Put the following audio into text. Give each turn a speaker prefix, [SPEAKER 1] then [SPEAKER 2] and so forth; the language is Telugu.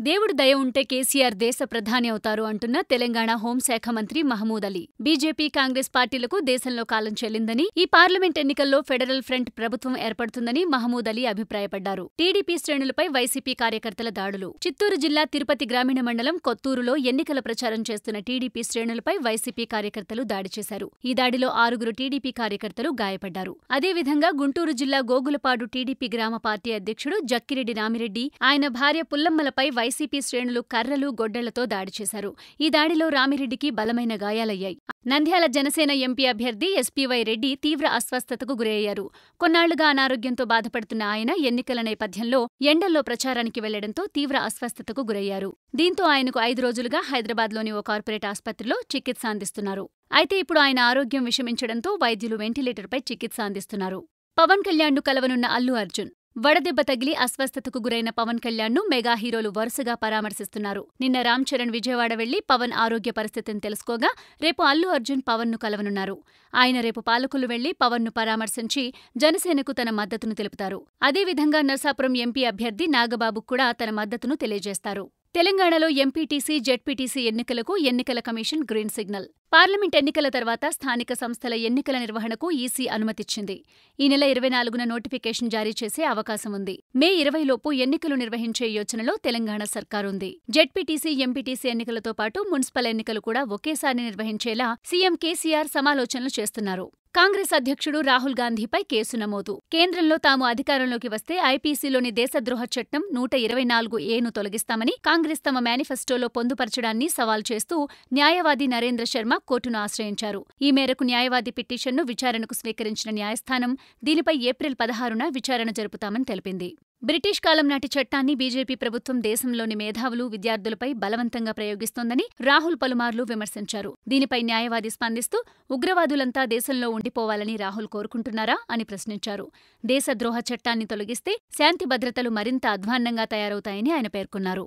[SPEAKER 1] దేవుడు దయ ఉంటే కేసీఆర్ దేశ ప్రధాని అవుతారు అంటున్న తెలంగాణ హోంశాఖ మంత్రి మహమూద్ అలీ. బీజేపీ కాంగ్రెస్ పార్టీలకు దేశంలో కాలం చెల్లిందని ఈ పార్లమెంట్ ఎన్నికల్లో ఫెడరల్ ఫ్రంట్ ప్రభుత్వం ఏర్పడుతుందని మహమూద్ అలీ అభిప్రాయపడ్డారు. టీడీపీ శ్రేణులపై వైసీపీ కార్యకర్తల దాడులు. చిత్తూరు జిల్లా తిరుపతి గ్రామీణ మండలం కొత్తూరులో ఎన్నికల ప్రచారం చేస్తున్న టీడీపీ శ్రేణులపై వైసీపీ కార్యకర్తలు దాడి చేశారు. ఈ దాడిలో ఆరుగురు టీడీపీ కార్యకర్తలు గాయపడ్డారు. అదేవిధంగా గుంటూరు జిల్లా గోగులపాడు టీడీపీ గ్రామ పార్టీ అధ్యక్షుడు జక్కిరెడ్డి రామిరెడ్డి ఆయన భార్య పుల్లమ్మలపై వైసీపీ శ్రేణులు కర్రలు గొడ్డలతో దాడి చేశారు. ఈ దాడిలో రామిరెడ్డికి బలమైన గాయాలయ్యాయి. నంద్యాల జనసేన ఎంపీ అభ్యర్థి ఎస్పీవై రెడ్డి తీవ్ర అస్వస్థతకు గురయ్యారు. కొన్నాళ్ళుగా అనారోగ్యంతో బాధపడుతున్న ఆయన ఎన్నికల నేపథ్యంలో ఎండల్లో ప్రచారానికి వెళ్ళడంతో తీవ్ర అస్వస్థతకు గురయ్యారు. దీంతో ఆయనకు ఐదు రోజులుగా హైదరాబాద్లోని ఓ కార్పొరేట్ ఆసుపత్రిలో చికిత్స అందిస్తున్నారు. అయితే ఇప్పుడు ఆయన ఆరోగ్యం విషమించడంతో వైద్యులు వెంటిలేటర్పై చికిత్స అందిస్తున్నారు. పవన్ కళ్యాణ్ను కలవనున్న అల్లు అర్జున్ వడదెబ్బ తగిలి అస్వస్థతకు గురైన పవన్ కళ్యాణ్ను మెగా హీరోలు వరుసగా పరామర్శిస్తున్నారు. నిన్న రామ్ చరణ్ విజయవాడ వెళ్ళి పవన్ ఆరోగ్య పరిస్థితిని తెలుసుకోగా రేపు అల్లు అర్జున్ పవన్ను కలవనున్నారు. ఆయన రేపు పాలకులు వెళ్ళి పవన్ను పరామర్శించి జనసేనకు తన మద్దతును తెలుపుతారు. అదేవిధంగా నర్సాపురం ఎంపీ అభ్యర్థి నాగబాబు కూడా తన మద్దతును తెలియజేస్తారు. తెలంగాణలో ఎంపీటీసీ జెడ్పీటీసీ ఎన్నికలకు ఎన్నికల కమిషన్ గ్రీన్ సిగ్నల్. పార్లమెంట్ ఎన్నికల తర్వాత స్థానిక సంస్థల ఎన్నికల నిర్వహణకు ఈసీ అనుమతిచ్చింది. ఈ నెల ఇరవై నాలుగున నోటిఫికేషన్ జారీ చేసే అవకాశం ఉంది. మే ఇరవైలోపు ఎన్నికలు నిర్వహించే యోచనలో తెలంగాణ సర్కారుంది. జెడ్పీటీసీ ఎంపీటీసీ ఎన్నికలతో పాటు మున్సిపల్ ఎన్నికలు కూడా ఒకేసారి నిర్వహించేలా సీఎం కేసీఆర్ సమాలోచనలు చేస్తున్నారు. కాంగ్రెస్ అధ్యక్షుడు రాహుల్ గాంధీపై కేసు నమోదు. కేంద్రంలో తాము అధికారంలోకి వస్తే ఐపీసీలోని దేశద్రోహ చట్టం నూట ఇరవై నాలుగు ఏను తొలగిస్తామని కాంగ్రెస్ తమ మేనిఫెస్టోలో పొందుపరచడాన్ని సవాల్ చేస్తూ న్యాయవాది నరేంద్ర శర్మ కోర్టును ఆశ్రయించారు. ఈ మేరకు న్యాయవాది పిటిషన్ను విచారణకు స్వీకరించిన న్యాయస్థానం దీనిపై ఏప్రిల్ పదహారున విచారణ జరుపుతామని తెలిపింది. బ్రిటిష్ కాలం నాటి చట్టాన్ని బీజేపీ ప్రభుత్వం దేశంలోని మేధావులు విద్యార్థులపై బలవంతంగా ప్రయోగిస్తోందని రాహుల్ పలుమార్లు విమర్శించారు. దీనిపై న్యాయవాది స్పందిస్తూ ఉగ్రవాదులంతా దేశంలో ఉండిపోవాలని రాహుల్ కోరుకుంటున్నారా అని ప్రశ్నించారు. దేశద్రోహ చట్టాన్ని తొలగిస్తే శాంతి భద్రతలు మరింత అధ్వాన్నంగా తయారవుతాయని ఆయన పేర్కొన్నారు.